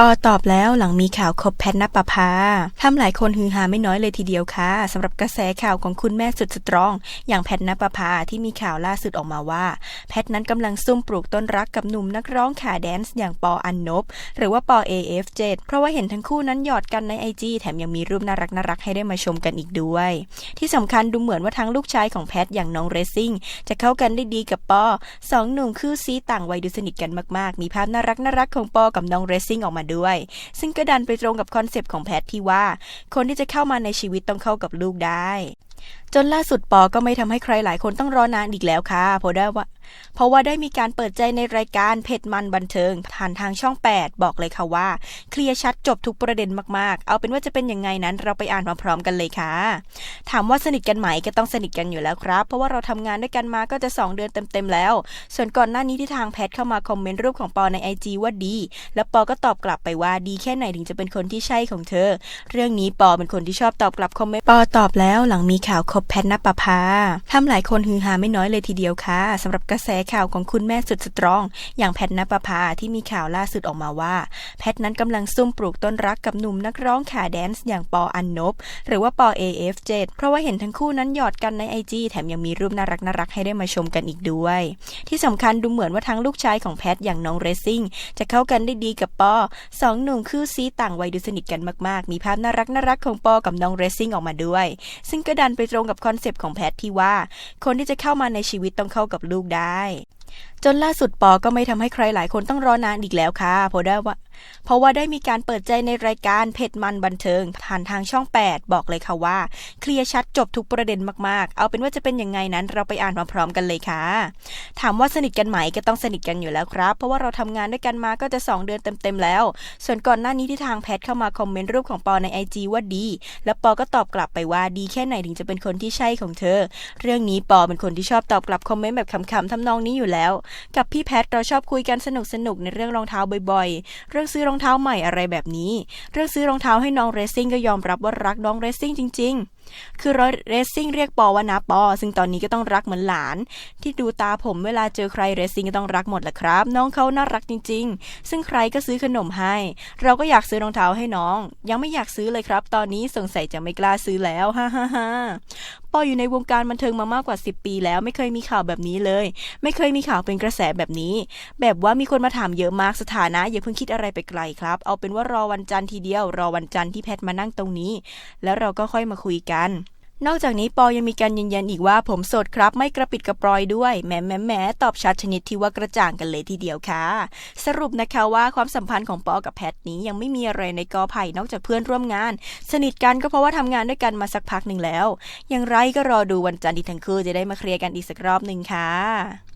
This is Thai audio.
ปอตอบแล้วหลังมีข่าวคบแพทณปภาทำหลายคนฮือฮาไม่น้อยเลยทีเดียวค่ะสำหรับกระแสข่าวของคุณแม่สุดสตรอง อย่างแพทณปภาที่มีข่าวล่าสุดออกมาว่า แพทนั้นกำลังซุ่มปลูกต้นรักกับหนุ่มนักร้องขาแดนซ์อย่างปออันนบ หรือว่าปอ AF7 เพราะว่าเห็นทั้งคู่นั้นหยอดกันในไอจีแถมยังมีรูปน่ารักน่ารักให้ได้มาชมกันอีกด้วย ที่สำคัญดูเหมือนว่าทั้งลูกชายของแพทอย่างน้องเรซซิ่งจะเข้ากันได้ดีกับปอสองหนุ่มคู่ซีต่างวัยดูสนิทกันมากๆ มีภาพน่ารักน่ารักของปอกับน้องเรซิ่งออกมาด้วย ซึ่งก็ดันไปตรงกับคอนเซปต์ของแพทที่ว่า คนที่จะเข้ามาในชีวิตต้องเข้ากับลูกได้ จนล่าสุดปอก็ไม่ทำให้ใครหลายคนต้องรอนานอีกแล้วค่ะเพราะได้ว่า เพราะว่าได้มีการเปิดใจในรายการเผ็ดมันบันเทิงผ่านทางช่อง 8 บอกเลยค่ะว่า เคลียร์ชัดจบทุกประเด็นมากๆ เอาเป็นว่าจะเป็นยังไงนั้นเราไปอ่านพร้อมๆกันเลยค่ะ ถามว่าสนิทกันไหมก็ต้องสนิทกันอยู่แล้วครับ เพราะว่าเราทำงานด้วยกันมาก็จะ 2 เดือนเต็มๆแล้ว ส่วนก่อนหน้านี้ที่ทางแพทเข้ามาคอมเมนต์รูปของปอในไอจว่าดี แล้วปอก็ตอบกลับไปว่าดีแค่ไหนถึงจะเป็นคนที่ใช่ของเธอ เรื่องนี้ปอเป็นคนที่ชอบตอบกลับคอมเมนต์ปอตอบแล้วหลังมีข่าวคบแพทณปภาทำหลายคนฮือฮาไม่น้อยเลยทีเดียวค่ะสำหรับกระแสข่าวของคุณแม่สุดสตรอง อย่างแพทณปภาที่มีข่าวล่าสุดออกมาว่า แพทนั้นกำลังซุ่มปลูกต้นรักกับหนุ่มนักร้องขาแดนซ์อย่างปออันนบ หรือว่าปอ AF7 เพราะว่าเห็นทั้งคู่นั้นหยอดกันในไอจีแถมยังมีรูปน่ารักน่ารักให้ได้มาชมกันอีกด้วย ที่สำคัญดูเหมือนว่าทั้งลูกชายของแพทอย่างน้องเรซซิ่งจะเข้ากันได้ดีกับปอสองหนุ่มคู่ซีต่างวัยดูสนิทกันมากๆ มีภาพน่ารักน่ารักของปอกับน้องเรซซิ่งออกมาด้วย ซึ่งก็ดันไปตรงกับคอนเซปต์ของแพทที่ว่า คนที่จะเข้ามาในชีวิตต้องเข้ากับลูกได้ได้ จนล่าสุดปอก็ไม่ทำให้ใครหลายคนต้องรอนานอีกแล้วค่ะเพราะได้ว่า เพราะว่าได้มีการเปิดใจในรายการเผ็ดมันบันเทิงผ่านทางช่อง 8 บอกเลยค่ะว่า เคลียร์ชัดจบทุกประเด็นมากๆ เอาเป็นว่าจะเป็นยังไงนั้นเราไปอ่านพร้อมๆกันเลยค่ะ ถามว่าสนิทกันไหมก็ต้องสนิทกันอยู่แล้วครับ เพราะว่าเราทำงานด้วยกันมาก็จะ 2 เดือนเต็มๆแล้ว ส่วนก่อนหน้านี้ที่ทางแพทเข้ามาคอมเมนต์รูปของปอในไอจว่าดี แล้วปอก็ตอบกลับไปว่าดีแค่ไหนถึงจะเป็นคนที่ใช่ของเธอ เรื่องนี้ปอเป็นคนที่ชอบตอบกลับคอมเมนต์แบบขำๆทำนองนี้อยู่แล้วกับพี่แพทเราชอบคุยกันสนุกสนุกในเรื่องรองเท้าบ่อยๆ เรื่องซื้อรองเท้าใหม่อะไรแบบนี้ เรื่องซื้อรองเท้าให้น้องเรซซิ่งก็ยอมรับว่ารักน้องเรซซิ่งจริง ๆ คือเรซซิ่งเรียกปอว่านาปอ ซึ่งตอนนี้ก็ต้องรักเหมือนหลาน ที่ดูตาผมเวลาเจอใครเรซซิ่งก็ต้องรักหมดแหละครับ น้องเขาน่ารักจริง ๆ ซึ่งใครก็ซื้อขนมให้ เราก็อยากซื้อรองเท้าให้น้อง ยังไม่อยากซื้อเลยครับ ตอนนี้สงสัยจะไม่กล้าซื้อแล้วฮ่าฮ่าฮ่าปออยู่ในวงการบันเทิงมามากกว่า 10 ปีแล้วไม่เคยมีข่าวแบบนี้เลย ไม่เคยมีข่าวเป็นกระแสแบบนี้ แบบว่ามีคนมาถามเยอะมากสถานะอย่าเพิ่งคิดอะไรไปไกลครับ เอาเป็นว่ารอวันจันทร์ทีเดียว รอวันจันทร์ที่แพทมานั่งตรงนี้ แล้วเราก็ค่อยมาคุยกันนอกจากนี้ปอยังมีการยืนยันอีกว่าผมโสดครับไม่กระปิดกระปรอยด้วยแหมแหมแหมตอบชัดชนิดที่ว่ากระจ่างกันเลยทีเดียวค่ะ สรุปนะคะว่าความสัมพันธ์ของปอกับแพทนี้ยังไม่มีอะไรในกอไผ่นอกจากเพื่อนร่วมงาน สนิทกันก็เพราะว่าทำงานด้วยกันมาสักพักหนึ่งแล้ว อย่างไรก็รอดูวันจันทร์ที่ทั้งคู่จะได้มาเคลียร์กันอีกสักรอบหนึ่งค่ะ